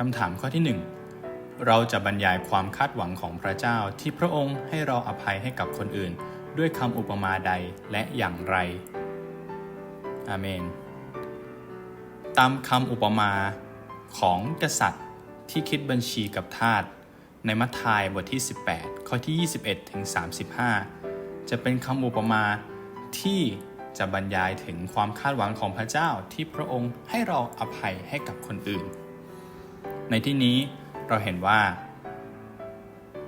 คำถามข้อที่ 1 เราจะบรรยายความคาดหวังของพระเจ้าที่พระองค์ให้เราอภัยให้กับคนอื่น ด้วยคำอุปมาใดและอย่างไร อาเมน ตามคำอุปมาของกษัตริย์ที่คิดบัญชีกับทาสในมัทธิยบทที่ 18 ข้อที่ 21ถึง35 จะเป็นคำอุปมาที่จะบรรยายถึงความคาดหวังของพระเจ้าที่พระองค์ให้เราอภัยให้กับคนอื่น ในที่นี้เราเห็นว่า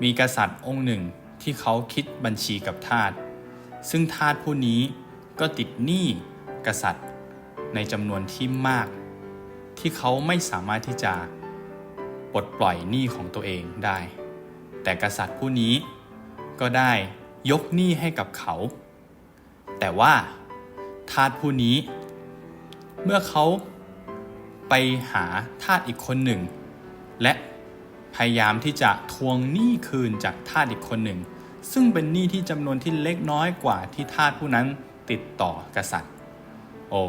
มีกษัตริย์องค์หนึ่งที่เขาคิดบัญชีกับทาสซึ่งทาสผู้นี้ก็ติดหนี้กษัตริย์ในจำนวนที่มาก ที่เขาไม่สามารถที่จะปลดปล่อยหนี้ของตัวเองได้ แต่กษัตริย์ผู้นี้ก็ได้ยกหนี้ให้กับเขา แต่ว่าทาสผู้นี้ เมื่อเขาไปหาทาสอีกคนหนึ่ง และพยายามที่จะทวงหนี้คืนจากทาสอีกคนหนึ่ง ซึ่งเป็นหนี้ที่จำนวนที่เล็กน้อยกว่าที่ทาสผู้นั้นติดต่อกษัตริย์ โอ้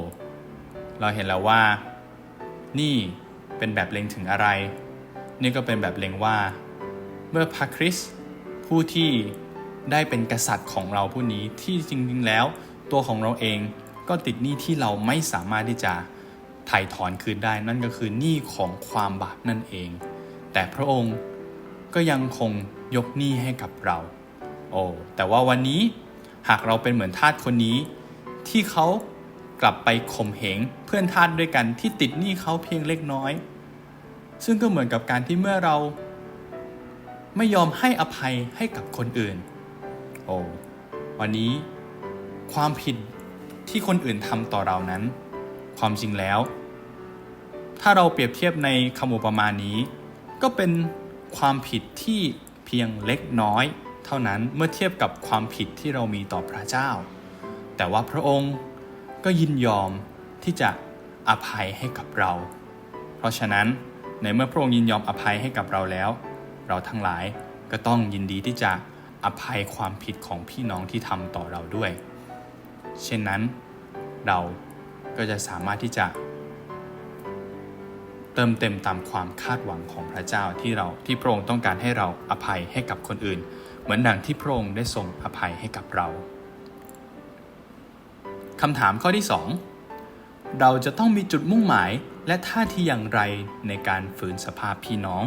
เราเห็นแล้วว่า นี่เป็นแบบเล็งถึงอะไร นี่ก็เป็นแบบเล็งว่า เมื่อพระคริสต์ผู้ที่ได้เป็นกษัตริย์ของเราผู้นี้ที่จริงๆแล้ว ตัวของเราเองก็ติดหนี้ที่เราไม่สามารถที่จะ ถ่ายถอนคืนได้นั่นก็คือหนี้ของความบาปนั่นเอง แต่พระองค์ก็ยังคงยกหนี้ให้กับเรา โอ้แต่ว่าวันนี้หากเราเป็นเหมือนทาสคนนี้ ที่เขากลับไปข่มเหงเพื่อนทาสด้วยกันที่ติดหนี้เขาเพียงเล็กน้อย ซึ่งก็เหมือนกับการที่เมื่อเรา ไม่ยอมให้อภัยให้กับคนอื่น โอ้วันนี้ความผิดที่คนอื่นทำต่อเรานั้น ความจริงแล้ว ถ้าเราเปรียบเทียบในคำอุปมานี้ ก็เป็นความผิดที่เพียงเล็กน้อย เท่านั้นเมื่อเทียบกับความผิดที่เรามีต่อพระเจ้า แต่ว่าพระองค์ก็ยินยอมที่จะอภัยให้กับเรา เพราะฉะนั้นในเมื่อพระองค์ยินยอมอภัยให้กับเราแล้ว เราทั้งหลายก็ต้องยินดีที่จะอภัยความผิดของพี่น้องที่ทำต่อเราด้วย เช่นนั้นเราก็จะสามารถที่จะ ติมเต็มตามความคาดหวังของพระเจ้าที่เราที่พระองค์ต้องการให้เราอภัยให้กับคนอื่น เหมือนดังที่พระองค์ได้ทรงอภัยให้กับเราคำถามข้อที่ 2 เราจะต้องมีจุดมุ่งหมายและท่าทีอย่างไรในการฝืนสภาพพี่น้อง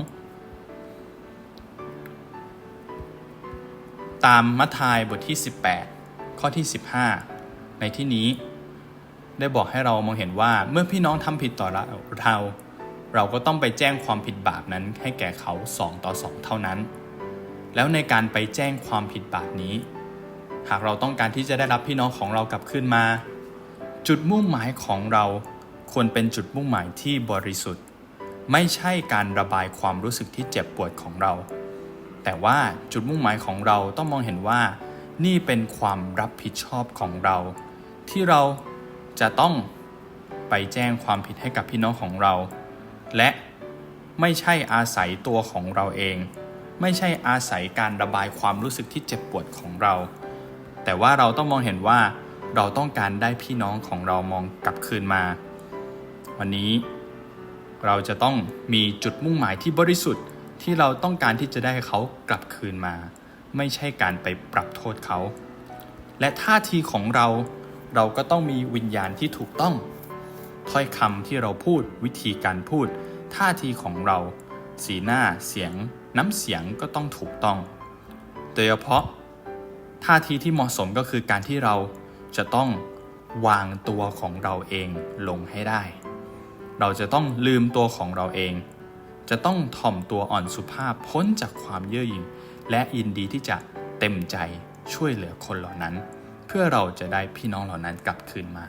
ตามมัทธิยบทที่ 18 ข้อที่ 15 ในที่นี้ได้บอกให้เรามองเห็นว่าเมื่อพี่น้องทำผิดต่อเรา เราก็ต้องไปแจ้งความผิดบาปนั้นให้แก่เขาสองต่อสองเท่านั้น แล้วในการไปแจ้งความผิดบาปนี้ หากเราต้องการที่จะได้รับพี่น้องของเรากลับคืนมา จุดมุ่งหมายของเราควรเป็นจุดมุ่งหมายที่บริสุทธิ์ ไม่ใช่การระบายความรู้สึกที่เจ็บปวดของเรา แต่ว่าจุดมุ่งหมายของเราต้องมองเห็นว่า นี่เป็นความรับผิดชอบของเรา ที่เราจะต้องไปแจ้งความผิดให้กับพี่น้องของเรา และไม่ใช่อาศัยตัวของเราเอง ไม่ใช่อาศัยการระบายความรู้สึกที่เจ็บปวดของเรา แต่ว่าเราต้องมองเห็นว่าเราต้องการได้พี่น้องของเรามองกลับคืนมา วันนี้เราจะต้องมีจุดมุ่งหมายที่บริสุทธิ์ที่เราต้องการที่จะได้เขากลับคืนมา ไม่ใช่การไปปรับโทษเขา และท่าทีของเราเราก็ต้องมีวิญญาณที่ถูกต้อง ถ้อยคำที่เราพูดวิธีการพูด ท่าทีของเรา สีหน้าเสียง น้ำเสียงก็ต้องถูกต้อง โดยเฉพาะ ท่าทีที่เหมาะสมก็คือการที่เราจะต้องวางตัวของเราเองลงให้ได้ เราจะต้องลืมตัวของเราเอง จะต้องถ่อมตัวอ่อนสุภาพพ้นจากความเย่อหยิ่งและยินดีที่จะเต็มใจช่วยเหลือคนเหล่านั้น เพื่อเราจะได้พี่น้องเหล่านั้นกลับคืนมา